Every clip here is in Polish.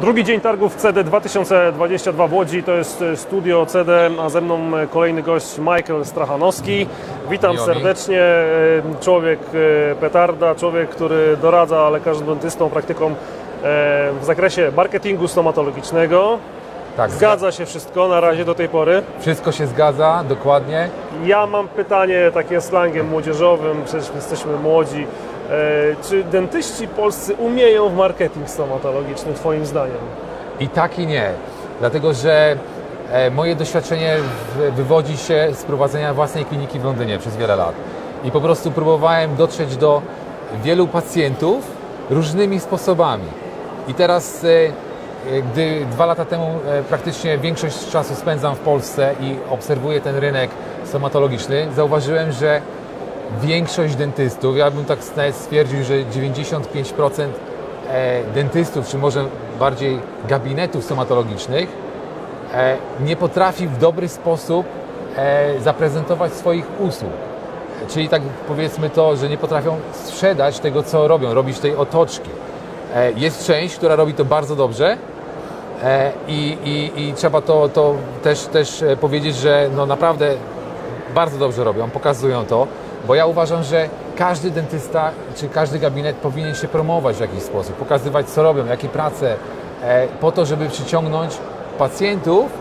Drugi dzień targów CD 2022 w Łodzi, to jest e, studio CD, a ze mną e, kolejny gość Michael Strachanowski. Witam serdecznie. E, Człowiek petarda, człowiek, który doradza lekarzom dentystom, praktykom w zakresie marketingu stomatologicznego. Tak, Zgadza się wszystko na razie do tej pory. Wszystko się zgadza, dokładnie. Ja mam pytanie takie slangiem młodzieżowym, przecież jesteśmy młodzi. E, Czy dentyści polscy umieją w marketing stomatologiczny, Twoim zdaniem? I tak i nie. Dlatego, że e, moje doświadczenie wywodzi się z prowadzenia własnej kliniki w Londynie przez wiele lat. I po prostu próbowałem dotrzeć do wielu pacjentów różnymi sposobami. I teraz, e, gdy dwa lata temu praktycznie większość czasu spędzam w Polsce i obserwuję ten rynek stomatologiczny, zauważyłem, że większość dentystów, ja bym tak stwierdził, że 95% e, dentystów, czy może bardziej gabinetów stomatologicznych, e, nie potrafi w dobry sposób e, zaprezentować swoich usług. Czyli tak powiedzmy to, że nie potrafią sprzedać tego, co robią, robić tej otoczki. Jest część, która robi to bardzo dobrze, I, i, i trzeba to, to też, też powiedzieć, że no naprawdę bardzo dobrze robią, pokazują to, bo ja uważam, że każdy dentysta czy każdy gabinet powinien się promować w jakiś sposób, pokazywać co robią, jakie prace, e, po to, żeby przyciągnąć pacjentów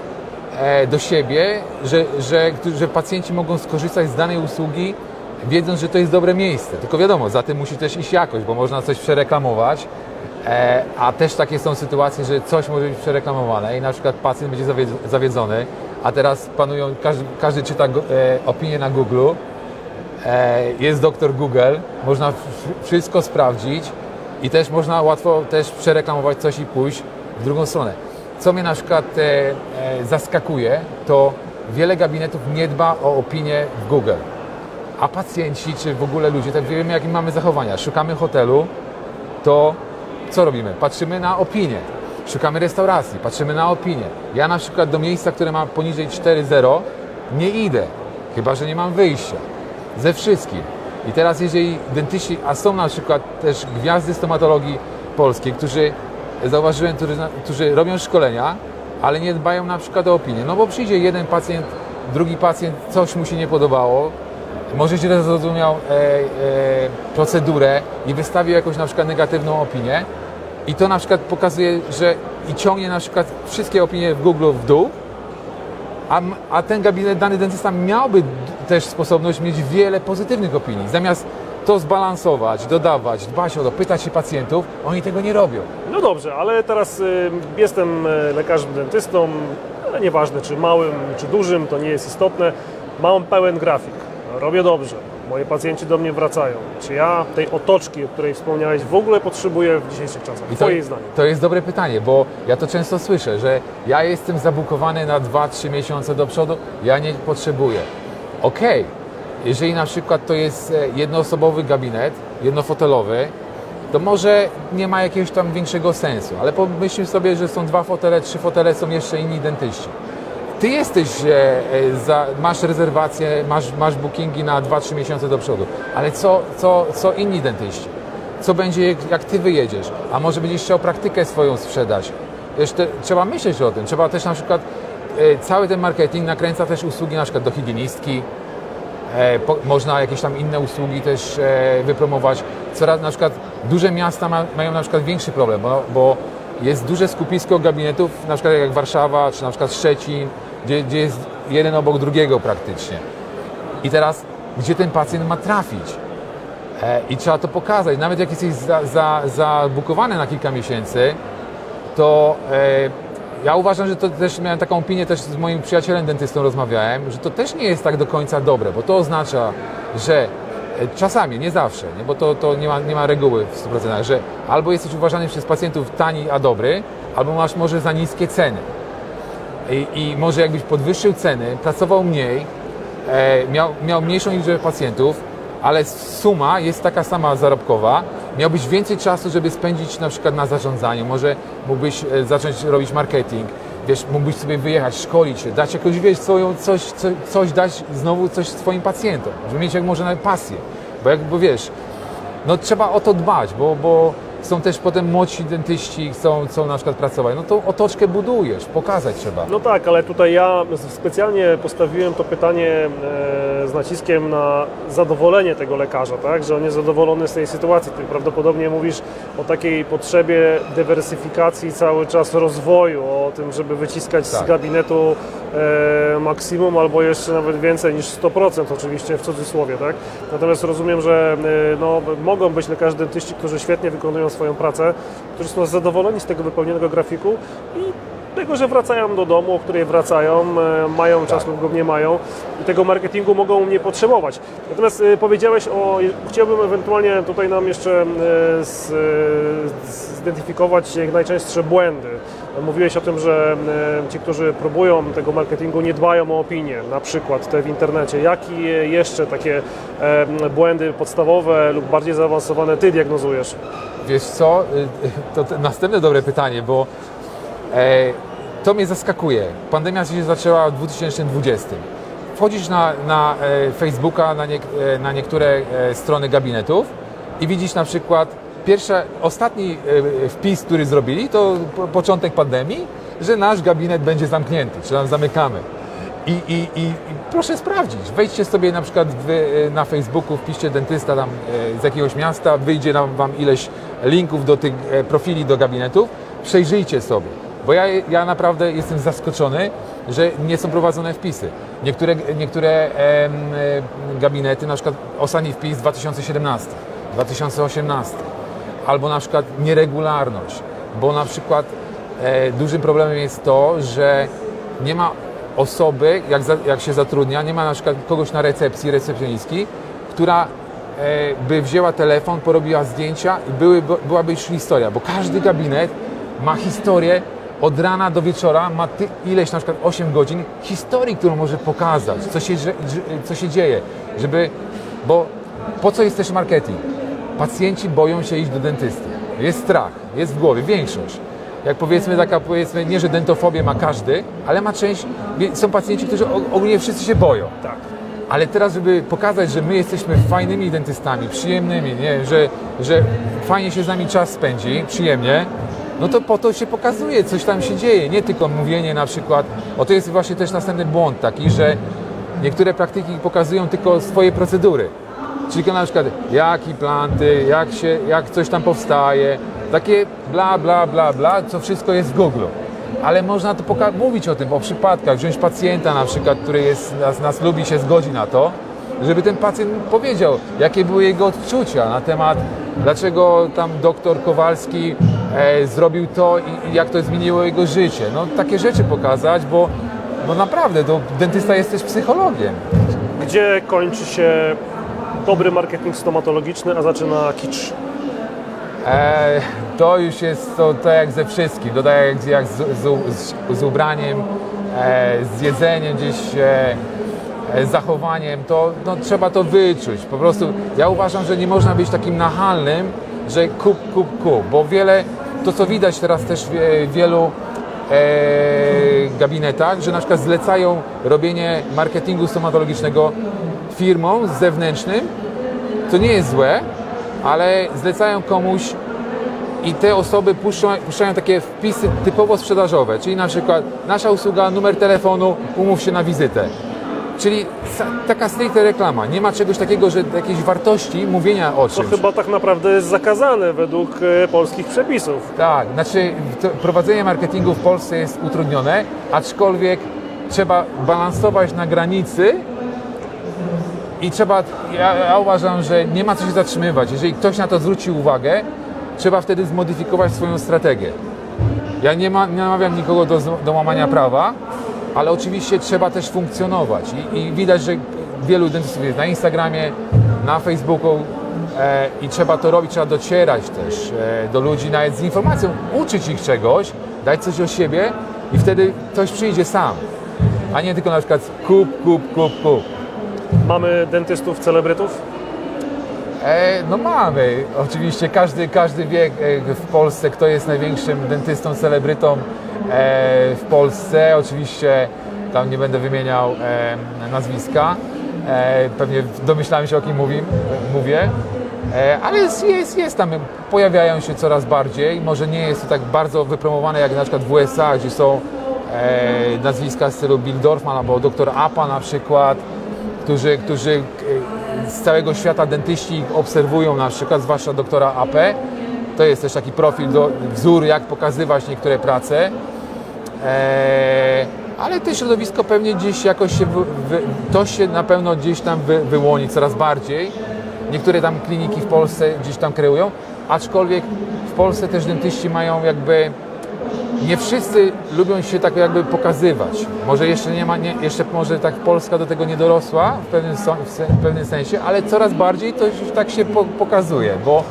e, do siebie, że, że, że pacjenci mogą skorzystać z danej usługi, wiedząc, że to jest dobre miejsce. Tylko wiadomo, za tym musi też iść jakość, bo można coś przereklamować, E, a też takie są sytuacje, że coś może być przereklamowane i na przykład pacjent będzie zawied- zawiedzony, a teraz panują, każdy, każdy czyta opinię na Google, jest doktor Google, można wszystko sprawdzić i też można łatwo też przereklamować coś i pójść w drugą stronę. Co mnie na przykład e, e, zaskakuje, to wiele gabinetów nie dba o opinię w Google. A pacjenci, czy w ogóle ludzie, tak wiemy jakie mamy zachowania. Szukamy hotelu, to co robimy? Patrzymy na opinię. Szukamy restauracji, patrzymy na opinię. Ja na przykład do miejsca, które ma poniżej 4.0 nie idę, chyba że nie mam wyjścia. Ze wszystkim. I teraz jeżeli dentyści, a są na przykład też gwiazdy stomatologii polskiej, którzy zauważyłem, którzy, którzy robią szkolenia, ale nie dbają na przykład o opinię. No bo przyjdzie jeden pacjent, drugi pacjent, coś mu się nie podobało, może źle zrozumiał e, e, procedurę i wystawił jakąś na przykład negatywną opinię i to na przykład pokazuje, że i ciągnie na przykład wszystkie opinie w Google w dół, a, a ten gabinet, dany dentysta miałby też sposobność mieć wiele pozytywnych opinii. Zamiast to zbalansować, dodawać, dbać o to, pytać się pacjentów, oni tego nie robią. No dobrze, ale teraz y, jestem y, lekarzem dentystą, ale nieważne czy małym, czy dużym, to nie jest istotne. Mam pełen grafik, robię dobrze, moi pacjenci do mnie wracają. Czy ja tej otoczki, o której wspomniałeś, w ogóle potrzebuję w dzisiejszych czasach? I to, Twoje zdanie. to jest dobre pytanie, bo ja to często słyszę, że ja jestem zabukowany na 2-3 miesiące do przodu, ja nie potrzebuję. Okej, jeżeli na przykład to jest e, jednoosobowy gabinet, jednofotelowy, to może nie ma jakiegoś tam większego sensu, ale pomyślmy sobie, że są dwa fotele, trzy fotele, są jeszcze inni dentyści. Ty jesteś, e, e, za, masz rezerwację, masz, masz bookingi na 2-3 miesiące do przodu, ale co, co, co inni dentyści? Co będzie, jak, ty wyjedziesz? A może będziesz chciał praktykę swoją sprzedać? Wiesz, te, trzeba myśleć o tym. Trzeba też na przykład cały ten marketing nakręca też usługi na przykład do higienistki, E, po, można jakieś tam inne usługi też e, wypromować. Coraz na przykład duże miasta ma, mają na przykład większy problem, bo, bo jest duże skupisko gabinetów, na przykład jak Warszawa, czy na przykład Szczecin, gdzie, gdzie jest jeden obok drugiego praktycznie. I teraz, gdzie ten pacjent ma trafić? E, I trzeba to pokazać. Nawet jak jesteś za, za, zabukowany na kilka miesięcy, to e, ja uważam, że to też miałem taką opinię, też z moim przyjacielem dentystą rozmawiałem, że to też nie jest tak do końca dobre, bo to oznacza, że e, czasami, nie zawsze, nie, bo to, to nie, ma, nie ma reguły w 100%, że albo jesteś uważany przez pacjentów tani, a dobry, albo masz może za niskie ceny. I, i może jakbyś podwyższył ceny, pracował mniej, e, miał, miał mniejszą liczbę pacjentów, ale suma jest taka sama zarobkowa, miałbyś więcej czasu, żeby spędzić na przykład na zarządzaniu, może mógłbyś e, zacząć robić marketing, wiesz, mógłbyś sobie wyjechać, szkolić się, dać jakoś, wiesz, swoją, coś, co, coś dać znowu coś swoim pacjentom, żeby mieć jak może pasję, bo jakby, wiesz, no trzeba o to dbać, bo, bo są też potem młodsi dentyści, chcą, chcą na przykład pracować. No to otoczkę budujesz, pokazać trzeba. No tak, ale tutaj ja specjalnie postawiłem to pytanie e, z naciskiem na zadowolenie tego lekarza, tak? że on jest zadowolony z tej sytuacji. Ty prawdopodobnie mówisz o takiej potrzebie dywersyfikacji cały czas rozwoju, o tym, żeby wyciskać z Tak. gabinetu e, maksimum albo jeszcze nawet więcej niż 100% oczywiście w cudzysłowie. Tak? Natomiast rozumiem, że e, no, mogą być lekarze dentyści, którzy świetnie wykonują swoją pracę, którzy są zadowoleni z tego wypełnionego grafiku i tego, że wracają do domu, o której wracają, e, mają czas lub go nie mają i tego marketingu mogą nie potrzebować. Natomiast e, powiedziałeś o, chciałbym ewentualnie tutaj nam jeszcze e, z, zidentyfikować jak najczęstsze błędy. Mówiłeś o tym, że ci, którzy próbują tego marketingu, nie dbają o opinię, na przykład te w internecie. Jakie jeszcze takie błędy podstawowe lub bardziej zaawansowane Ty diagnozujesz? Wiesz co, Y, to, następne dobre pytanie, bo to mnie zaskakuje. Pandemia się zaczęła w 2020. Wchodzisz na, na e, Facebooka, na, nie, e, na niektóre e, strony gabinetów i widzisz na przykład pierwszy, ostatni e, wpis, który zrobili, to po, początek pandemii, że nasz gabinet będzie zamknięty, czy tam zamykamy. I, i, i, I proszę sprawdzić. Wejdźcie sobie na przykład w, na Facebooku, wpiszcie dentysta tam e, z jakiegoś miasta, wyjdzie nam wam ileś linków do tych e, profili do gabinetów. Przejrzyjcie sobie. Bo ja, ja naprawdę jestem zaskoczony, że nie są prowadzone wpisy. Niektóre, niektóre gabinety, na przykład ostatni wpis 2017, 2018, albo na przykład nieregularność, bo na przykład e, dużym problemem jest to, że nie ma osoby, jak, za, jak się zatrudnia, nie ma na przykład kogoś na recepcji, recepcjonistki, która e, by wzięła telefon, porobiła zdjęcia i były, byłaby już historia, bo każdy gabinet ma historię od rana do wieczora, ma ty, ileś na przykład 8 godzin historii, którą może pokazać, co się, co się dzieje, żeby, bo po co jest też marketing? Pacjenci boją się iść do dentysty. Jest strach, jest w głowie, większość. Jak powiedzmy taka, powiedzmy, nie, że dentofobię ma każdy, ale ma część, są pacjenci, którzy ogólnie wszyscy się boją. Tak. Ale teraz, żeby pokazać, że my jesteśmy fajnymi dentystami, przyjemnymi, nie? Że, że fajnie się z nami czas spędzi, przyjemnie, no to po to się pokazuje, coś tam się dzieje. Nie tylko mówienie na przykład, o to jest właśnie też następny błąd taki, że niektóre praktyki pokazują tylko swoje procedury. Czyli na przykład jak implanty, jak, się, jak coś tam powstaje, takie bla, bla, bla, bla, co wszystko jest w Google. Ale można to mówić o tym, o przypadkach, wziąć pacjenta na przykład, który jest, nas, nas lubi, się zgodzi na to, żeby ten pacjent powiedział, jakie były jego odczucia na temat, dlaczego tam doktor Kowalski e, zrobił to i, jak to zmieniło jego życie. No takie rzeczy pokazać, bo, bo naprawdę, to dentysta jest też psychologiem. Gdzie kończy się dobry marketing stomatologiczny, a zaczyna kicz? E, to już jest to, to jak ze wszystkim. To tak jak, jak z, z, z ubraniem, e, z jedzeniem gdzieś, e, e, z zachowaniem, to no, trzeba to wyczuć. Po prostu ja uważam, że nie można być takim nachalnym, że kup, kup, kup, bo wiele, to co widać teraz też w e, wielu e, gabinetach, że na przykład zlecają robienie marketingu stomatologicznego firmom zewnętrznym, to nie jest złe, ale zlecają komuś i te osoby puszczą, puszczają takie wpisy typowo sprzedażowe, czyli na przykład nasza usługa, numer telefonu, umów się na wizytę. Czyli taka stricte reklama. Nie ma czegoś takiego, że jakiejś wartości mówienia o To czymś. chyba tak naprawdę jest zakazane według e, polskich przepisów. Tak, znaczy to prowadzenie marketingu w Polsce jest utrudnione, aczkolwiek trzeba balansować na granicy i trzeba, ja, ja uważam, że nie ma co się zatrzymywać. Jeżeli ktoś na to zwróci uwagę, trzeba wtedy zmodyfikować swoją strategię. Ja nie, ma, nie namawiam nikogo do, do łamania prawa, ale oczywiście trzeba też funkcjonować I, i widać, że wielu dentystów jest na Instagramie, na Facebooku e, i trzeba to robić, trzeba docierać też e, do ludzi nawet z informacją, uczyć ich czegoś, dać coś o siebie i wtedy ktoś przyjdzie sam, a nie tylko na przykład kup, kup, kup, kup. Mamy dentystów, celebrytów. E, no mamy. Oczywiście każdy, każdy wie e, w Polsce, kto jest największym dentystą, celebrytą e, w Polsce. Oczywiście tam nie będę wymieniał nazwiska. Pewnie domyślałem się o kim mówi, mówię. E, Ale jest, jest, jest tam, pojawiają się coraz bardziej. Może nie jest to tak bardzo wypromowane jak na przykład w USA, gdzie są nazwiska w stylu Bill Dorfman albo dr Apa na przykład, którzy, którzy z całego świata dentyści obserwują na przykład, zwłaszcza doktora AP. To jest też taki profil, do, wzór, jak pokazywać niektóre prace. Eee, ale to środowisko pewnie gdzieś jakoś się, wy, to się na pewno gdzieś tam wy, wyłoni coraz bardziej. Niektóre tam kliniki w Polsce gdzieś tam kreują, aczkolwiek w Polsce też dentyści mają jakby, nie wszyscy lubią się tak jakby pokazywać. Może jeszcze nie ma, nie, jeszcze może tak Polska do tego nie dorosła w pewnym, w pewnym sensie, ale coraz bardziej to już tak się po, pokazuje, bo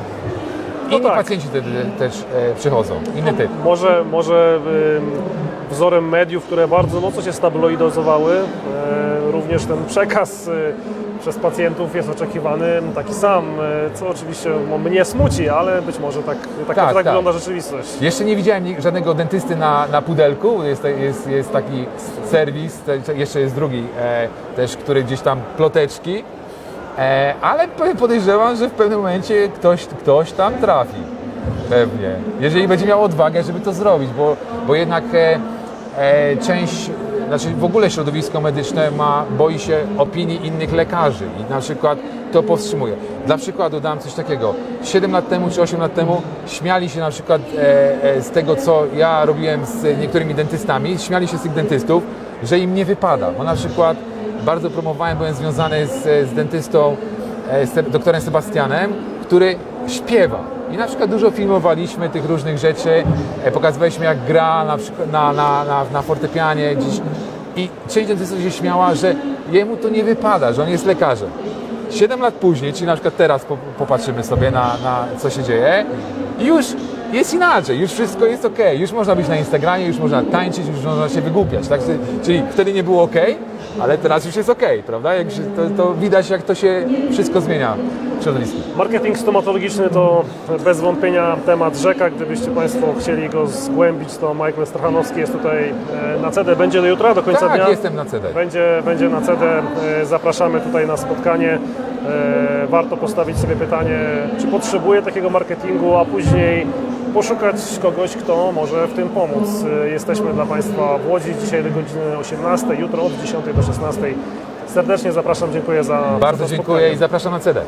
inni tak. pacjenci te, te, też e, przychodzą, inny typ. Może, może ym, wzorem mediów, które bardzo mocno się stabilizowały, e, również ten przekaz e, przez pacjentów jest oczekiwany taki sam, e, co oczywiście no, mnie smuci, ale być może tak, tak, tak, tak. wygląda rzeczywistość. Jeszcze nie widziałem żadnego dentysty na, na pudelku. Jest, jest, jest taki serwis, jeszcze jest drugi e, też, który gdzieś tam ploteczki. E, ale podejrzewam, że w pewnym momencie ktoś, ktoś tam trafi. Pewnie. Jeżeli będzie miał odwagę, żeby to zrobić, bo, bo jednak e, e, część, znaczy w ogóle środowisko medyczne ma, boi się opinii innych lekarzy i na przykład to powstrzymuje. Dla przykładu dam coś takiego. 7 lat temu czy 8 lat temu śmiali się na przykład e, e, z tego, co ja robiłem z niektórymi dentystami, śmiali się z tych dentystów, że im nie wypada, bo na przykład bardzo promowałem, byłem związany z, z dentystą, e, z doktorem Sebastianem, który śpiewa. I na przykład dużo filmowaliśmy tych różnych rzeczy, e, pokazywaliśmy jak gra na, na, na, na, na fortepianie gdzieś. I część dentystów się śmiała, że jemu to nie wypada, że on jest lekarzem. Siedem lat później, czyli na przykład teraz po- popatrzymy sobie na, na co się dzieje, już jest inaczej, już wszystko jest ok, już można być na Instagramie, już można tańczyć, już można się wygłupiać, tak? Czyli wtedy nie było ok, ale teraz już jest ok, prawda? Jak się, to, to widać, jak to się wszystko zmienia w środowisku. Marketing stomatologiczny to bez wątpienia temat rzeka. Gdybyście Państwo chcieli go zgłębić, to Michael Strachanowski jest tutaj e, na CD. Będzie do jutra, do końca Tak, dnia. jestem na CD. Będzie, będzie na CD. E, Zapraszamy tutaj na spotkanie. E, Warto postawić sobie pytanie, czy potrzebuje takiego marketingu, a później poszukać kogoś, kto może w tym pomóc. E, Jesteśmy dla Państwa w Łodzi dzisiaj do godziny 18, jutro od 10 do 16. Serdecznie zapraszam, dziękuję za Bardzo dziękuję i zapraszam na CD.